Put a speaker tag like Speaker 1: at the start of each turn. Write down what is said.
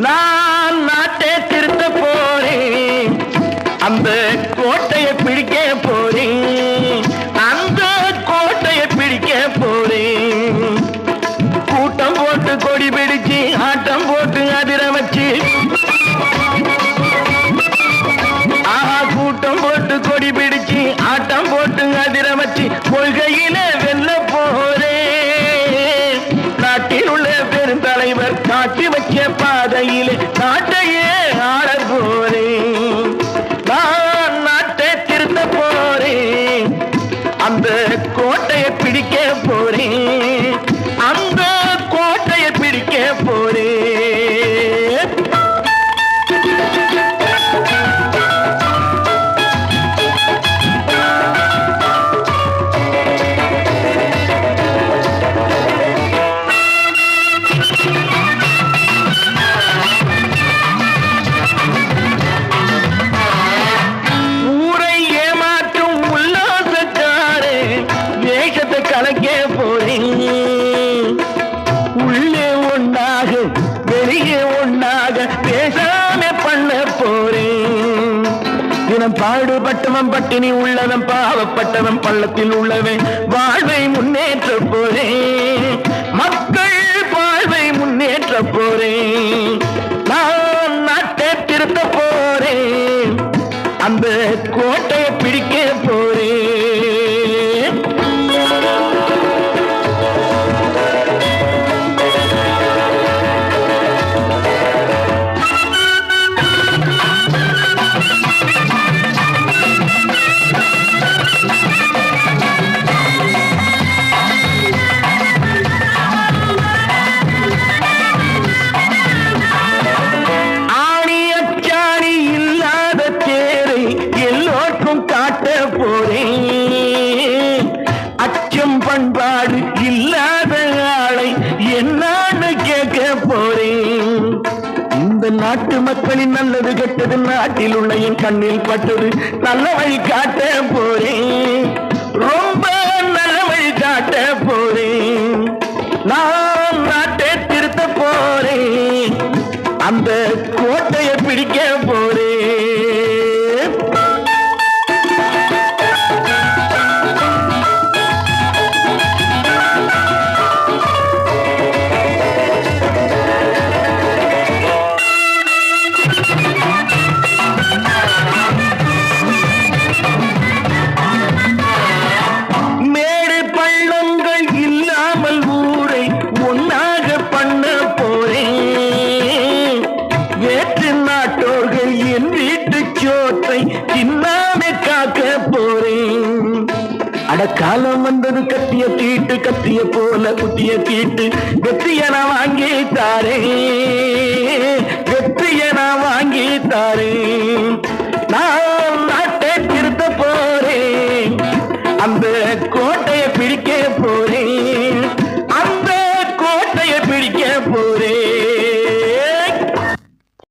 Speaker 1: நான் நாட்டை திருத்த போறேன். அந்த கோட்டையை பிடிக்க போறேன். அந்த கோட்டையை பிடிக்க போறேன். கூட்டம் போட்டு கொடி பிடிச்சு பாதையிலே நாட்டையே ஆட போறேன். நான் நாட்டை திருத்த போறேன். அந்த கோட்டையை பிடிக்க போறேன். உள்ளவன் பாடுபட்டவன் பட்டினி உள்ளவன் பாவப்பட்டவன் பள்ளத்தில் உள்ளவன். வாழ்வை முன்னேற்ற போறேன். எல்லோருக்கும் காட்ட போறேன். அச்சம் பண்பாடு இல்லாத ஆளை என்னான்னு கேட்க போறேன். இந்த நாட்டு மக்களின் நல்லது கெட்டது நாட்டில் உள்ள என் கண்ணில் பட்டது நல்ல வழி காட்ட போறேன். ரொம்ப நல்ல வழி காட்ட போறேன். நான் நாட்டை திருத்த போறேன். அந்த கோட்டையை பிடிக்க அட காலம் வந்தது கத்திய தீட்டு கத்திய போல குத்திய தீட்டு. வெற்றிய நான் வாங்கி தாரே வெற்றிய நான் வாங்கி தாரேன்